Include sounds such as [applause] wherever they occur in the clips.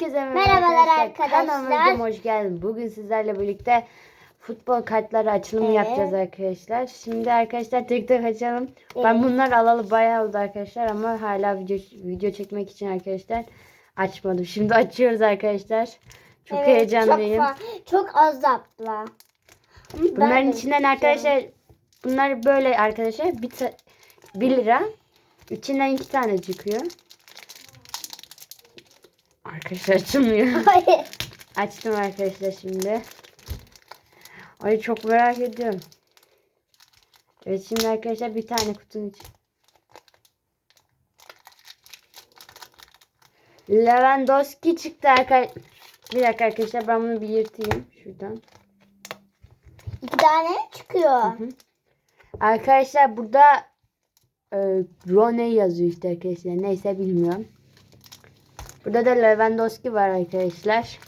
Herkese Merhabalar arkadaşlar. Kanalıma hoş geldin. Bugün sizlerle birlikte futbol kartları açılımı Evet. yapacağız arkadaşlar. Şimdi arkadaşlar tek tek açalım. Ben Evet. bunlar alalı bayağı oldu arkadaşlar ama hala video video çekmek için arkadaşlar açmadım. Şimdi açıyoruz arkadaşlar. Çok Evet, heyecanlıyım. Çok, çok az abla. Bunların içinden arkadaşlar bunlar böyle arkadaşlar bir, ta- 1 lira. İçinden iki tane çıkıyor. Arkadaşlar açılmıyor. [laughs] Hayır. Açtım arkadaşlar şimdi. Ay çok merak ediyorum. Evet şimdi arkadaşlar bir tane kutunun içi. Lewandowski çıktı arkadaşlar. Bir dakika arkadaşlar ben bunu bir yırtayım şuradan. İki tane çıkıyor? Hı. Arkadaşlar burada e, Rone yazıyor işte arkadaşlar. Neyse bilmiyorum. Burada da Lewandowski var arkadaşlar.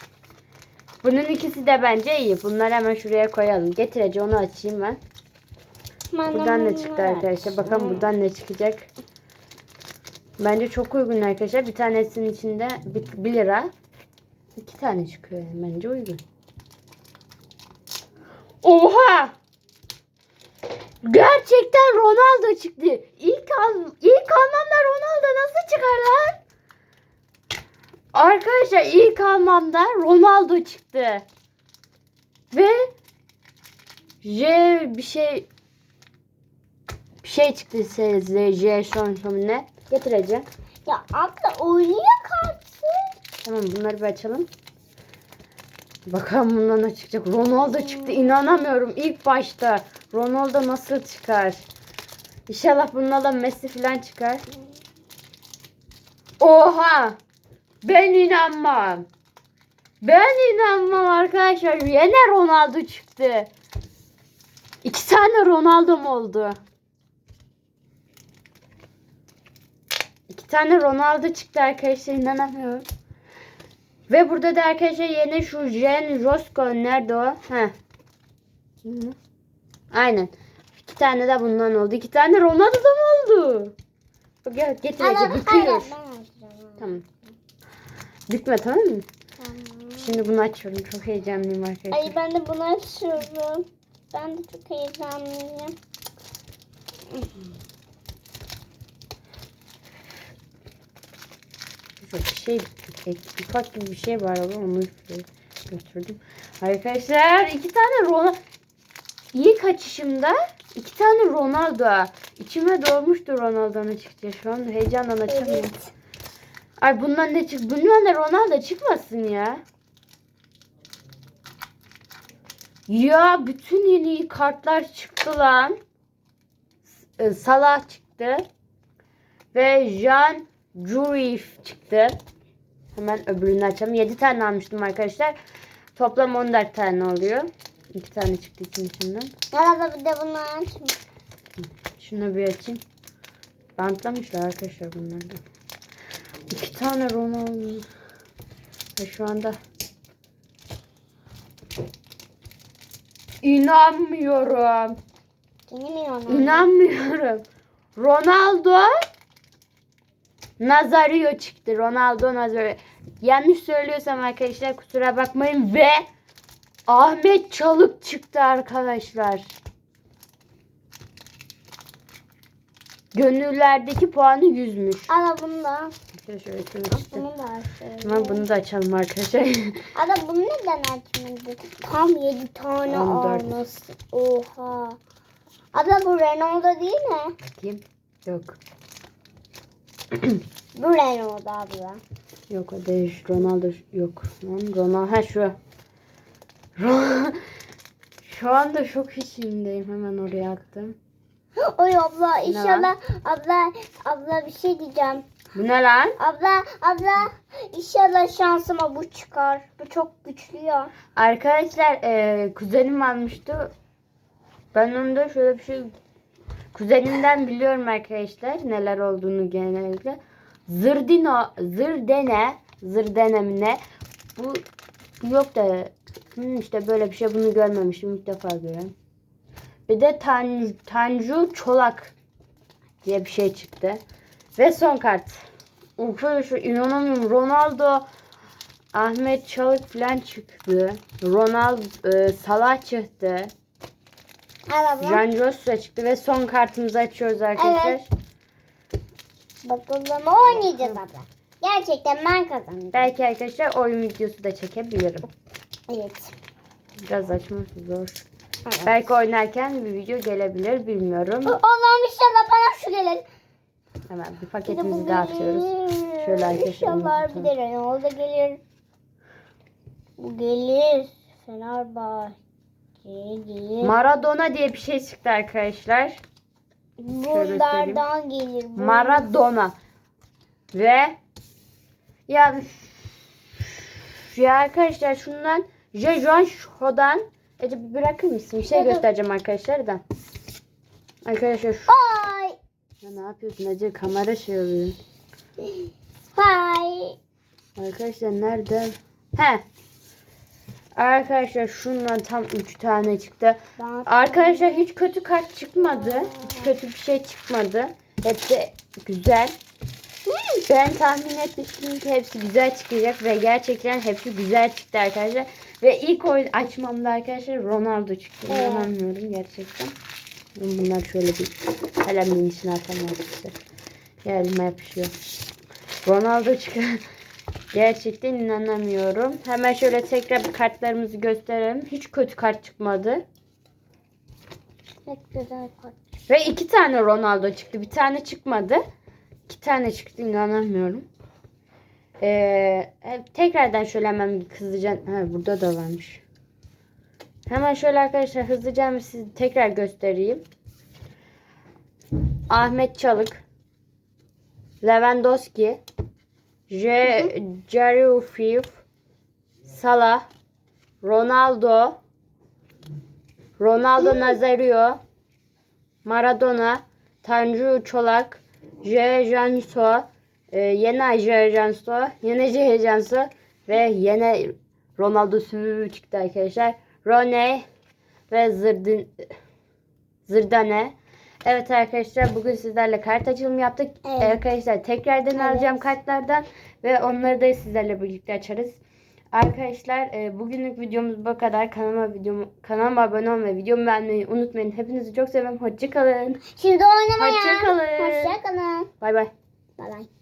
Bunun ikisi de bence iyi. Bunları hemen şuraya koyalım. Getirece onu açayım ben. Buradan ne çıktı arkadaşlar? Bakalım buradan ne çıkacak. Bence çok uygun arkadaşlar. Bir tanesinin içinde 1 lira. iki tane çıkıyor. Bence uygun. Oha! Gerçekten Ronaldo çıktı. İlk al ilk almamda Ronaldo nasıl çıkar lan? Arkadaşlar ilk almamda Ronaldo çıktı. Ve J bir şey bir şey çıktı size J son son ne? Getireceğim. Ya abla oynuyor kartı. Tamam bunları bir açalım. Bakalım bundan ne çıkacak. Ronaldo çıktı. İnanamıyorum. İlk başta Ronaldo nasıl çıkar? İnşallah bununla da Messi falan çıkar. Oha! Ben inanmam. Ben inanmam arkadaşlar. Yine Ronaldo çıktı. İki tane Ronaldo'm oldu. İki tane Ronaldo çıktı arkadaşlar. inanamıyorum. Ve burada da arkadaşlar yeni şu Jen Rosco nerede o? Bu? Aynen. İki tane de bundan oldu. İki tane Ronaldo da mı oldu? Bak ben alacağım. Tamam. Bükme tamam mı? Tamam. Şimdi bunu açıyorum. Çok heyecanlıyım arkadaşlar. Ay ben de bunu açıyorum. Ben de çok heyecanlıyım. Çok şey ufak gibi bir şey var ama onu götürdüm. Arkadaşlar iki tane Ronaldo ilk açışımda iki tane Ronaldo. İçime doğmuştu Ronaldo'nun çıktı. Şu an heyecandan açamıyorum. Evet. Ay bundan ne çık? Bundan da Ronaldo çıkmasın ya. Ya bütün yeni kartlar çıktı lan. E, Salah çıktı. Ve Jean Jurif çıktı. Hemen öbürünü açalım. 7 tane almıştım arkadaşlar. Toplam 14 tane oluyor. 2 tane çıktı için içinden. Arada bir de bunu açma. Şunu bir açayım. Bantlamışlar arkadaşlar bunları da. İki tane Ronaldo. Ve şu anda İnanmıyorum. Bilmiyorum. İnanmıyorum. Ronaldo Nazario çıktı. Ronaldo Nazario. Yanlış söylüyorsam arkadaşlar kusura bakmayın ve Ahmet Çalık çıktı arkadaşlar. Gönüllerdeki puanı 100'müş. Ana bunu şunu çıktı. Bunu da açıyorum. Hemen bunu da açalım arkadaşlar. [laughs] Ana bunu neden açmadın? Tam 7 tane 14. alması. Oha. Abla bu Renault'da değil mi? Bakayım. Yok. [clears throat] Bu Renault'da abla. Yok o değil. Ronaldo yok. Lan Ronaldo ha şu. [laughs] Şu anda şok içindeyim. Hemen oraya attım. [gasps] Oy abla inşallah abla abla bir şey diyeceğim. Bu ne lan? Abla abla inşallah şansıma bu çıkar. Bu çok güçlü ya. Arkadaşlar e, kuzenim almıştı. Ben onda şöyle bir şey kuzenimden biliyorum arkadaşlar neler olduğunu genellikle. Zırdino, zırdene, zırdene mi ne? Bu yok da hmm, işte böyle bir şey bunu görmemişim ilk defa görüyorum. Bir de Tan Tanju Çolak diye bir şey çıktı. Ve son kart. Arkadaşlar inanamıyorum. Ronaldo Ahmet Çalık falan çıktı. Ronaldo e, Salah çıktı. Abla. Jan Joshua çıktı ve son kartımızı açıyoruz arkadaşlar. Evet. Bakalım oynayacağız abla. Gerçekten ben kazandım. Belki arkadaşlar oyun videosu da çekebilirim. Evet. Biraz açması zor. evet. Belki oynarken bir video gelebilir bilmiyorum. Allah'ım inşallah bana şu gelir. Hemen bir paketimizi dağıtıyoruz. Şöyle arkadaşlar. İnşallah bir de Renault da gelir. Bu gelir. Fenerbahçe gelir. Maradona diye bir şey çıktı arkadaşlar. Bunlardan gelir. Bu- Maradona. Ve ya ya arkadaşlar şundan Jejon Sho'dan Ece bırakır mısın? Bir şey göstereceğim arkadaşlar da. Arkadaşlar şu Ay. Ya ne yapıyorsun Ece? Kamera şey oluyor. Ay. Arkadaşlar nerede? He. Arkadaşlar şundan tam 3 tane çıktı. Arkadaşlar hiç kötü kart çıkmadı. Hiç kötü bir şey çıkmadı. Hepsi güzel. Ben tahmin etmiştim ki hepsi güzel çıkacak ve gerçekten hepsi güzel çıktı arkadaşlar. Ve ilk oyun açmamda arkadaşlar Ronaldo çıktı. Evet. İnanamıyorum gerçekten. Bunlar şöyle bir kalemin içine atamam işte. Yerime yapışıyor. Ronaldo çıktı. [laughs] Gerçekten inanamıyorum. Hemen şöyle tekrar bir kartlarımızı gösterelim. Hiç kötü kart çıkmadı. Çok güzel kart. Ve iki tane Ronaldo çıktı. Bir tane çıkmadı. İki tane çıktı inanamıyorum. Ee, tekrardan şöyle hemen bir hızlıca... Ha, burada da varmış. Hemen şöyle arkadaşlar hızlıca bir size tekrar göstereyim. Ahmet Çalık. Lewandowski. Je, Jarufif. Salah. Ronaldo. Ronaldo Nazario. Maradona, Tanju Çolak, J. Janso, e, yine J. Janso, yine J. Janso ve yine Ronaldo sürü çıktı arkadaşlar. Rone ve Zırdin, Zırdane. Evet arkadaşlar bugün sizlerle kart açılımı yaptık. Evet. Arkadaşlar tekrardan Evet. alacağım kartlardan ve onları da sizlerle birlikte açarız. Arkadaşlar e, bugünlük videomuz bu kadar. Kanalıma videomu kanalıma abone olmayı, videomu beğenmeyi unutmayın. Hepinizi çok seviyorum. Hoşçakalın. Şimdi oynamaya. Hoşça kalın. Hoşça kalın. Bay bay. Bye bye.